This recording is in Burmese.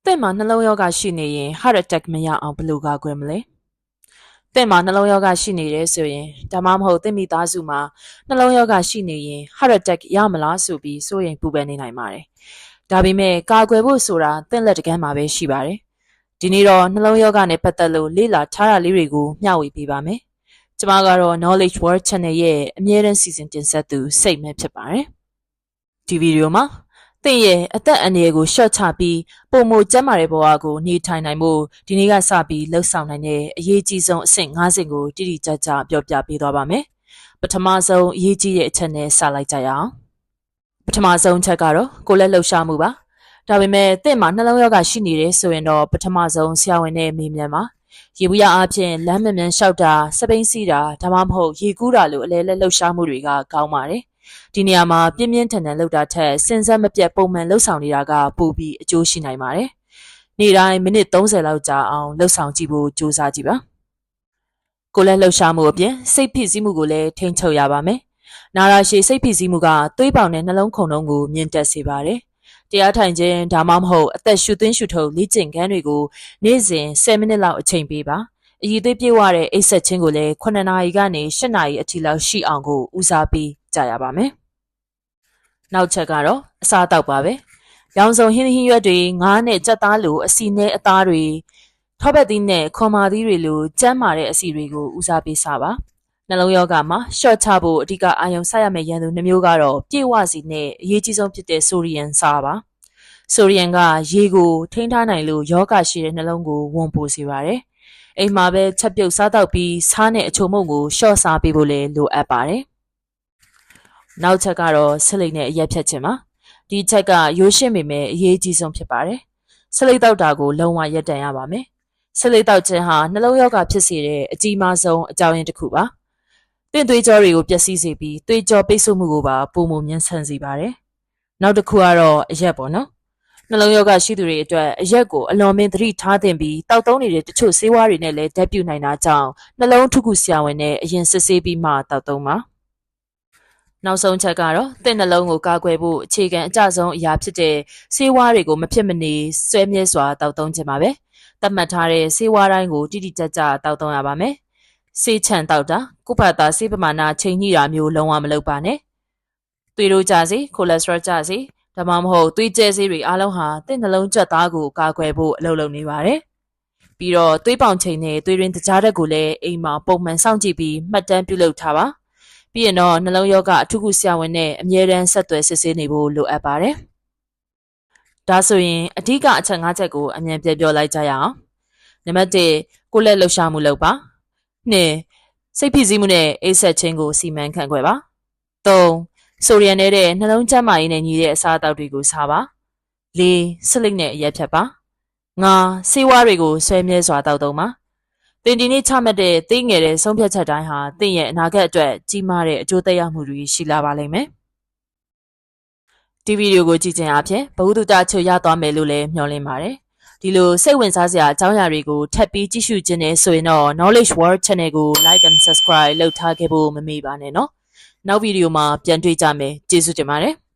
။တဲ့မှာနှလုံးရောဂါရှိနေရင် heart attack မရအောင်ဘယ်လိုကာကွယ်မလဲ။တဲ့မှာနှလုံးရောဂါရှိနေတယ်ဆိုရင်ဒါမှမဟုတ်တဲ့မိသားစုမှာနှလုံးရောဂါရှိနေရင် heart attack ရမလားဆိုပြီးစိုးရိမ်ပူပန်နေနိုင်ပါတယ်။ဒါပေမဲ့ကာကွယ်ဖို့ဆိုတာတင့်လက်တကမ်းမှာပဲရှိပါတယ်။ဒီနေ့တော့နှလုံးရောဂါနဲ့ပတ်သက်လို့လေ့လာထားတာလေးတွေကိုမျှဝေပေးပါမယ်။ကျွန်မကတော့ Knowledge World Channel ရဲ့အမြဲတမ်းစီစဉ်တင်ဆက်သူစိတ်မဲဖြစ်ပါတယ်။ဒီဗီဒီယိုမှာ သင်ရဲ့အသက်အန္တရာယ်ကိုရှော့ချပြီးပုံမကျန်းမာတဲ့ဘဝကိုနေထိုင်နိုင်မှုဒီနေ့ကစပြီးလှုပ်ဆောင်နိုင်တဲ့အရေးကြီးဆုံးအဆင့်၅ဆင့်ကိုတိတိကျကျပြောပြပေးသွားပါမယ်။ပထမဆုံးအရေးကြီးတဲ့အချက်နဲ့စလိုက်ကြရအောင်။ပထမဆုံးချက်ကတော့ကိုယ်လက်လှုပ်ရှားမှုပါ။ဒါပေမဲ့သင်မှာနှလုံးရောဂါရှိနေတယ်ဆိုရင်တော့ပထမဆုံးဆရာဝန်နဲ့မေးမြန်းပါ။ရေဘူးရအားဖြင့်လမ်းမမြန်လျှောက်တာစပိန်စီးတာဒါမှမဟုတ်ရေကူးတာလိုအလဲလက်လှုပ်ရှားမှုတွေကကောင်းပါတယ်။ ဒီနေရာမှာပြင်းပြင်းထန်ထန်လှုပ်တာထက်စဉ်ဆက်မပြတ်ပုံမှန်လှုပ်ဆောင်နေတာကပိုပြီးအကျိုးရှိနိုင်ပါတယ်။နေ့တိုင်းမိနစ်30လောက်ကြာအောင်လှုပ်ဆောင်ကြည့်ဖို့ကြိုးစားကြည့်ပါ။ကိုယ်လည်းလှုပ်ရှားမှုအပြင်စိတ်ဖိစီးမှုကိုလည်းထိန်းချုပ်ရပါမယ်။နာရာရှည်စိတ်ဖိစီးမှုကသွေးပေါင်နဲ့နှလုံးခုန်လုံးကိုမြင့်တက်စေပါတယ်။တရားထိုင်ခြင်းဒါမှမဟုတ်အသက်ရှူသွင်းရှူထုတ်လေ့ကျင့်ခန်းတွေကိုနေ့စဉ်10မိနစ်လောက်အချိန်ပေးပါ။အည်သွေးပြေဝတဲ့အိပ်ဆက်ခြင်းကိုလည်း9နာရီကနေ10နာရီအထိလောက်ရှိအောင်ကိုဦးစားပေး ကြရပါမယ်။နောက်ချက်ကတော့အစားအသောက်ပါပဲ။ရောင်စုံဟင်းဟင်းရွက်တွေငါးနဲ့ကြက်သားလိုအစီနဲ့အသားတွေထောပတ်သီးနဲ့ခွန်မာသီးတွေလိုကျန်းမာတဲ့အစီတွေကိုဦးစားပေးစားပါ။နှလုံးရောဂါမှာရှော့ချဖို့အဓိကအာရုံစိုက်ရမယ့်ရန်သူနှမျိုးကတော့ပြေဝစီနဲ့အရေးကြီးဆုံးဖြစ်တဲ့ဆိုဒီယမ်စားပါ။ဆိုဒီယမ်ကရေကိုထိန်းထားနိုင်လို့ယောဂရှိတဲ့နှလုံးကိုဝန်ပိုစေပါတယ်။အိမ်မှာပဲချက်ပြုတ်စားတော့ပြီးစားနဲ့အချိုမုံကိုရှော့စားပေးဖို့လည်းလိုအပ်ပါတယ်။ နောက်ချက်ကတော့ဆလိတ်နဲ့အရက်ဖြတ်ခြင်းပါဒီချက်ကရိုးရှင်းပေမဲ့အရေးကြီးဆုံးဖြစ်ပါတယ်ဆလိတ်တောက်တာကိုလုံးဝရပ်တန့်ရပါမယ်ဆလိတ်တောက်ခြင်းဟာနှလုံးရောဂါဖြစ်စေတဲ့အကြီးမားဆုံးအကြောင်းရင်းတစ်ခုပါတင့်သွေးကြောတွေကိုပျက်စီးစေပြီးသွေးကြောပိတ်ဆို့မှုကိုပါပုံမမြင့်ဆန်စေပါတယ်နောက်တစ်ခုကတော့အရက်ပေါ့နော်နှလုံးရောဂါရှိသူတွေအတွက်အရက်ကိုအလွန်မင်းသတိထားသင့်ပြီးတောက်သုံးနေတဲ့တချို့ဆေးဝါးတွေနဲ့လည်းဓာတ်ပြုနိုင်တာကြောင့်နှလုံးထုခုဆရာဝန်နဲ့အရင်စစ်ဆေးပြီးမှတောက်သုံးပါ နောက်ဆုံးချက်ကတော့တင့်နှလုံးကိုကာကွယ်ဖို့အခြေခံအကျဆုံးအရာဖြစ်တဲ့ဆေးဝါးတွေကိုမဖြစ်မနေဆွဲမြဲစွာတောက်သုံးခြင်းပါပဲ။သတ်မှတ်ထားတဲ့ဆေးဝါးတိုင်းကိုတိတိကျကျတောက်သုံးရပါမယ်။ဆေးချန်တောက်တာကုဖတ်တာဆေးပမာဏချိန်ညှိတာမျိုးလုံးဝမလုပ်ပါနဲ့။သွေးတို့ကြစေကိုလက်စထရောကြစေဒါမှမဟုတ်သွေးကျဲဆေးတွေအားလုံးဟာတင့်နှလုံးကြက်သားကိုကာကွယ်ဖို့အလုပ်လုပ်နေပါတယ်။ပြီးတော့သွေးပေါင်ချိန်နဲ့သွေးရင်းတကြားတက်ကိုလည်းအိမ်မှာပုံမှန်စောင့်ကြည့်ပြီးမှတ်တမ်းပြုလုပ်ထားပါ။ ပြီးရင်တော့နှလုံးရောဂါအထူးကုဆရာဝန်နဲ့အမြဲတမ်းဆက်သွယ်စစ်ဆေးနေဖို့လိုအပ်ပါတယ်။ဒါဆိုရင်အဓိကအချက်၅ချက်ကိုအမြန်ပြပြောလိုက်ကြရအောင်။နံပါတ်၁ကိုလက်လှူရှာမှုလုပ်ပါ။၂စိတ်ဖိစီးမှုနဲ့အိပ်ဆက်ခြင်းကိုစီမံခန့်ခွဲပါ။၃ဆိုဒီယမ်နဲ့နှလုံးကျန်းမာရေးနဲ့ညီတဲ့အစားအသောက်တွေကိုစားပါ။၄ဆလစ်နဲ့အရက်ဖြတ်ပါ။၅ဆေးဝါးတွေကိုဆွဲမြဲစွာတောက်သုံးပါ။ သင်ဒီနေ့ချမှတ်တဲ့သိငယ်တဲ့ဆုံးဖြတ်ချက်တိုင်းဟာသင်ရဲ့အနာဂတ်အတွက်ကြီးမားတဲ့အကျိုးသက်ရောက်မှုတွေရှိလာပါလိမ့်မယ်။ဒီဗီဒီယိုကိုကြည့်ခြင်းအပြင်ဘဝတုတချို့ရသွားမယ်လို့လည်းမျှော်လင့်ပါတယ်။ဒီလိုစိတ်ဝင်စားစရာအကြောင်းအရာတွေကိုထပ်ပြီးကြည့်ရှုခြင်းနဲ့ဆိုရင်တော့ Knowledge World Channel ကို Like and Subscribe လုပ်ထားခဲ့ဖို့မမေ့ပါနဲ့နော်။နောက်ဗီဒီယိုမှာပြန်တွေ့ကြမယ်။ကျေးဇူးတင်ပါတယ်။